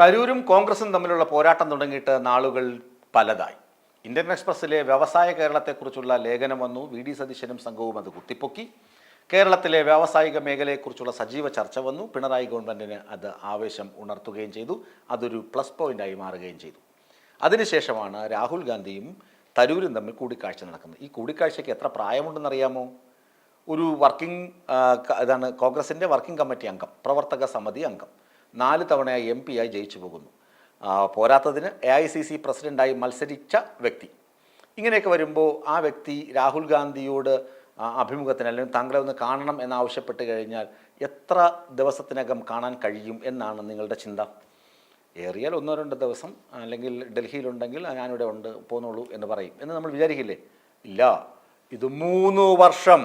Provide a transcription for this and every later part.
തരൂരും കോൺഗ്രസും തമ്മിലുള്ള പോരാട്ടം തുടങ്ങിയിട്ട് നാളുകൾ പലതായി. ഇന്ത്യൻ എക്സ്പ്രസ്സിലെ വ്യവസായ കേരളത്തെക്കുറിച്ചുള്ള ലേഖനം വന്നു. വി. ഡി. സതീശനും സംഘവും അത് കുത്തിപ്പൊക്കി. കേരളത്തിലെ വ്യാവസായിക മേഖലയെക്കുറിച്ചുള്ള സജീവ ചർച്ച വന്നു. പിണറായി ഗവൺമെന്റിന് അത് ആവേശം ഉണർത്തുകയും ചെയ്തു. അതൊരു പ്ലസ് പോയിന്റായി മാറുകയും ചെയ്തു. അതിനുശേഷമാണ് രാഹുൽ ഗാന്ധിയും തരൂരും തമ്മിൽ കൂടിക്കാഴ്ച നടക്കുന്നത്. ഈ കൂടിക്കാഴ്ചയ്ക്ക് എത്ര പ്രായമുണ്ടെന്നറിയാമോ? ഒരു വർക്കിംഗ് ഇതാണ് കോൺഗ്രസിന്റെ വർക്കിംഗ് കമ്മിറ്റി അംഗം പ്രവർത്തക സമിതി അംഗം. നാല് തവണയായി എം പി ആയി ജയിച്ചു പോകുന്നു. പോരാത്തതിന് എ ഐ സി സി പ്രസിഡന്റായി മത്സരിച്ച വ്യക്തി. ഇങ്ങനെയൊക്കെ വരുമ്പോൾ ആ വ്യക്തി രാഹുൽ ഗാന്ധിയോട് അഭിമുഖത്തിന് അല്ലെങ്കിൽ താങ്കളെ ഒന്ന് കാണണം എന്നാവശ്യപ്പെട്ട് കഴിഞ്ഞാൽ എത്ര ദിവസത്തിനകം കാണാൻ കഴിയും എന്നാണ് നിങ്ങളുടെ ചിന്ത? ഏറിയാൽ ഒന്നോ രണ്ടോ ദിവസം അല്ലെങ്കിൽ ഡൽഹിയിലുണ്ടെങ്കിൽ "ആ, ഞാനിവിടെ ഉണ്ട് പോന്നോളൂ എന്ന് പറയും എന്ന് നമ്മൾ വിചാരിക്കില്ലേ? ഇല്ല. ഇത് മൂന്ന് വർഷം.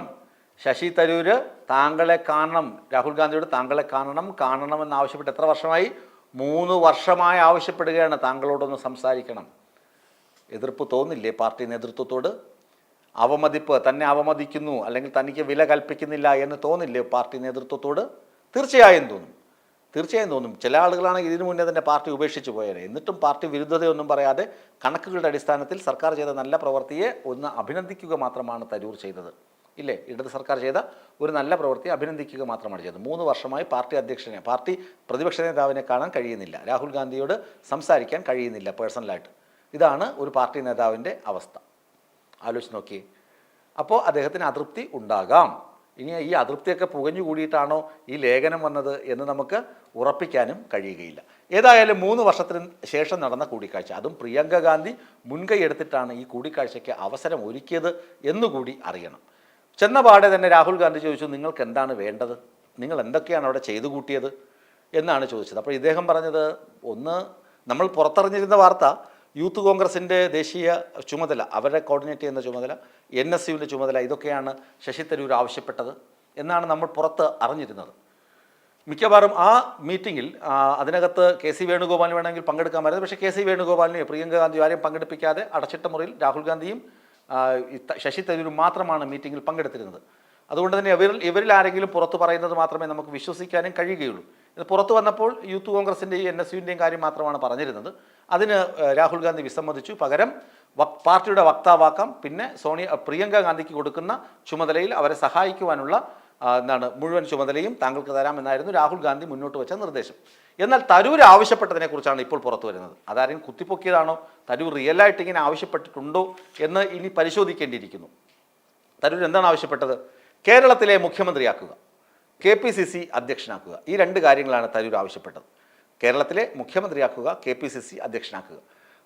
ശശി തരൂർ താങ്കളെ കാണണം രാഹുൽ ഗാന്ധിയോട് താങ്കളെ കാണണം കാണണമെന്ന് ആവശ്യപ്പെട്ട് എത്ര വർഷമായി? മൂന്ന് വർഷമായി ആവശ്യപ്പെടുകയാണ് താങ്കളോടൊന്ന് സംസാരിക്കണം. എതിർപ്പ് തോന്നില്ലേ പാർട്ടി നേതൃത്വത്തോട്? അവമതിപ്പ് തന്നെ അവമതിക്കുന്നു അല്ലെങ്കിൽ തനിക്ക് വില കൽപ്പിക്കുന്നില്ല എന്ന് തോന്നില്ലേ പാർട്ടി നേതൃത്വത്തോട്? തീർച്ചയായും തോന്നും. തീർച്ചയായും തോന്നും. ചില ആളുകളാണെങ്കിൽ ഇതിനു മുന്നേ തന്നെ പാർട്ടി ഉപേക്ഷിച്ച് പോയത് എന്നിട്ടും പാർട്ടി വിരുദ്ധതയൊന്നും പറയാതെ കണക്കുകളുടെ അടിസ്ഥാനത്തിൽ സർക്കാർ ചെയ്ത നല്ല പ്രവൃത്തിയെ ഒന്ന് അഭിനന്ദിക്കുക മാത്രമാണ് തരൂർ ചെയ്തത്. ഇല്ലേ? ഇടത് സർക്കാർ ചെയ്ത ഒരു നല്ല പ്രവൃത്തി അഭിനന്ദിക്കുക മാത്രമാണ് ചെയ്തത്. മൂന്ന് വർഷമായി പാർട്ടി അധ്യക്ഷനെ പാർട്ടി പ്രതിപക്ഷ നേതാവിനെ കാണാൻ കഴിയുന്നില്ല. രാഹുൽ ഗാന്ധിയോട് സംസാരിക്കാൻ കഴിയുന്നില്ല പേഴ്സണലായിട്ട്. ഇതാണ് ഒരു പാർട്ടി നേതാവിന്റെ അവസ്ഥ. ആലോചിച്ച് നോക്കി അപ്പോൾ അദ്ദേഹത്തിന് അതൃപ്തി ഉണ്ടാകാം. ഇനി ഈ അതൃപ്തിയൊക്കെ പുകഞ്ഞു കൂടിയിട്ടാണോ ഈ ലേഖനം വന്നത് എന്ന് നമുക്ക് ഉറപ്പിക്കാനും കഴിയുകയില്ല. ഏതായാലും മൂന്ന് വർഷത്തിന് ശേഷം നടന്ന കൂടിക്കാഴ്ച. അതും പ്രിയങ്ക ഗാന്ധി മുൻകൈ എടുത്തിട്ടാണ് ഈ കൂടിക്കാഴ്ചയ്ക്ക് അവസരം ഒരുക്കിയത് എന്നുകൂടി അറിയണം. ചെന്ന പാടെ തന്നെ രാഹുൽ ഗാന്ധി ചോദിച്ചു നിങ്ങൾക്ക് എന്താണ് വേണ്ടത്? നിങ്ങൾ എന്തൊക്കെയാണ് അവിടെ ചെയ്തു കൂട്ടിയത്? എന്നാണ് ചോദിച്ചത്. അപ്പോൾ ഇദ്ദേഹം പറഞ്ഞത് ഒന്ന് നമ്മൾ പുറത്തറിഞ്ഞിരുന്ന വാർത്ത യൂത്ത് കോൺഗ്രസിന്റെ ദേശീയ ചുമതല അവരെ കോർഡിനേറ്റ് ചെയ്യുന്ന ചുമതല എൻ എസ് യുവിന്റെ ചുമതല ഇതൊക്കെയാണ് ശശി തരൂർ ആവശ്യപ്പെട്ടത് എന്നാണ് നമ്മൾ പുറത്ത് അറിഞ്ഞിരുന്നത്. മിക്കവാറും ആ മീറ്റിങ്ങിൽ അതിനകത്ത് കെ സി വേണുഗോപാലിന് വേണമെങ്കിൽ പങ്കെടുക്കാമായിരുന്നു പക്ഷേ കെ സി വേണുഗോപാലിനെയോ പ്രിയങ്ക ഗാന്ധി ആരെയും പങ്കെടുപ്പിക്കാതെ അടച്ചിട്ട മുറിയിൽ രാഹുൽ ഗാന്ധിയും ശശി തരൂരും മാത്രമാണ് മീറ്റിങ്ങിൽ പങ്കെടുത്തിരുന്നത്. അതുകൊണ്ട് തന്നെ ഇവരിൽ ഇവരിൽ ആരെങ്കിലും പുറത്തു പറയുന്നത് മാത്രമേ നമുക്ക് വിശ്വസിക്കാനും കഴിയുകയുള്ളൂ. ഇത് പുറത്ത് വന്നപ്പോൾ യൂത്ത് കോൺഗ്രസിന്റെയും എൻ എസ് യുവിന്റെയും കാര്യം മാത്രമാണ് പറഞ്ഞിരുന്നത്. അതിന് രാഹുൽ ഗാന്ധി വിസമ്മതിച്ചു. പകരം പാർട്ടിയുടെ വക്താവാക്കാം. പിന്നെ സോണിയ പ്രിയങ്ക ഗാന്ധിക്ക് കൊടുക്കുന്ന ചുമതലയിൽ അവരെ സഹായിക്കുവാനുള്ള എന്താണ് മുഴുവൻ ചുമതലയും താങ്കൾക്ക് തരാമെന്നായിരുന്നു രാഹുൽ ഗാന്ധി മുന്നോട്ട് വെച്ച നിർദ്ദേശം. എന്നാൽ തരൂർ ആവശ്യപ്പെട്ടതിനെ കുറിച്ചാണ് ഇപ്പോൾ പുറത്തു വരുന്നത്. അതാരും കുത്തിപ്പൊക്കിയതാണോ? തരൂർ റിയലായിട്ട് ഇങ്ങനെ ആവശ്യപ്പെട്ടിട്ടുണ്ടോ എന്ന് ഇനി പരിശോധിക്കേണ്ടിയിരിക്കുന്നു. തരൂർ എന്താണ് ആവശ്യപ്പെട്ടത്? കേരളത്തിലെ മുഖ്യമന്ത്രിയാക്കുക. കെ പി സി സി അധ്യക്ഷനാക്കുക. ഈ രണ്ട് കാര്യങ്ങളാണ് തരൂർ ആവശ്യപ്പെട്ടത്. കേരളത്തിലെ മുഖ്യമന്ത്രിയാക്കുക കെ പി സി സി അധ്യക്ഷനാക്കുക.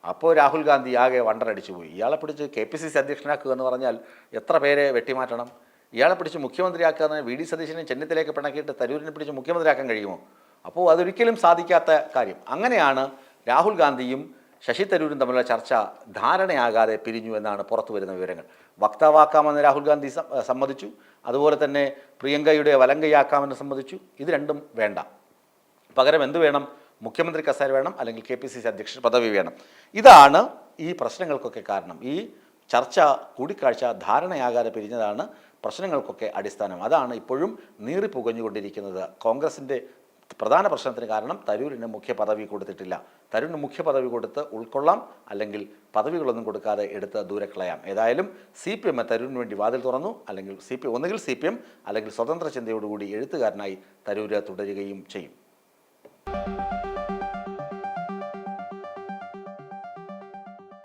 അപ്പോൾ രാഹുൽ ഗാന്ധി ആകെ വണ്ടറടിച്ചു പോയി. ഇയാളെ പിടിച്ച് കെ പി സി സി അധ്യക്ഷനാക്കുക എന്ന് പറഞ്ഞാൽ എത്ര പേരെ വെട്ടിമാറ്റണം? ഇയാളെ പിടിച്ച് മുഖ്യമന്ത്രിയാക്കുക എന്ന് വി ഡി സതീശനെ ചെന്നിത്തലേക്ക് പിണക്കിയിട്ട് തരൂരിനെ പിടിച്ച് മുഖ്യമന്ത്രിയാക്കാൻ കഴിയുമോ? അപ്പോൾ അതൊരിക്കലും സാധിക്കാത്ത കാര്യം. അങ്ങനെയാണ് രാഹുൽ ഗാന്ധിയും ശശി തരൂരും തമ്മിലുള്ള ചർച്ച ധാരണയാകാതെ പിരിഞ്ഞു എന്നാണ് പുറത്തു വരുന്ന വിവരങ്ങൾ. വക്താവാക്കാമെന്ന് രാഹുൽ ഗാന്ധി സമ്മതിച്ചു. അതുപോലെ തന്നെ പ്രിയങ്കയുടെ വലങ്കയാക്കാമെന്ന് സമ്മതിച്ചു. ഇത് രണ്ടും വേണ്ട. പകരം എന്ത് വേണം? മുഖ്യമന്ത്രി കസേര വേണം അല്ലെങ്കിൽ കെ പി സി സി അധ്യക്ഷ പദവി വേണം. ഇതാണ് ഈ പ്രശ്നങ്ങൾക്കൊക്കെ കാരണം. ഈ ചർച്ച കൂടിക്കാഴ്ച ധാരണയാകാതെ പിരിഞ്ഞതാണ് പ്രശ്നങ്ങൾക്കൊക്കെ അടിസ്ഥാനം. അതാണ് ഇപ്പോഴും നീറിപ്പുകഞ്ഞുകൊണ്ടിരിക്കുന്നത് കോൺഗ്രസിന്റെ പ്രധാന പ്രശ്നത്തിന് കാരണം തരൂരിന് മുഖ്യ പദവി കൊടുത്തിട്ടില്ല. തരൂരിന് മുഖ്യ പദവി കൊടുത്ത് ഉൾക്കൊള്ളാം അല്ലെങ്കിൽ പദവികളൊന്നും കൊടുക്കാതെ എടുത്ത് ദൂരെ കളയാം. ഏതായാലും സി പി എം തരൂരിന് വേണ്ടി വാതിൽ തുറന്നു അല്ലെങ്കിൽ സി പി ഒന്നുകിൽ സി പി എം അല്ലെങ്കിൽ സ്വതന്ത്ര ചിന്തയോടുകൂടി എഴുത്തുകാരനായി തരൂര് തുടരുകയും ചെയ്യും.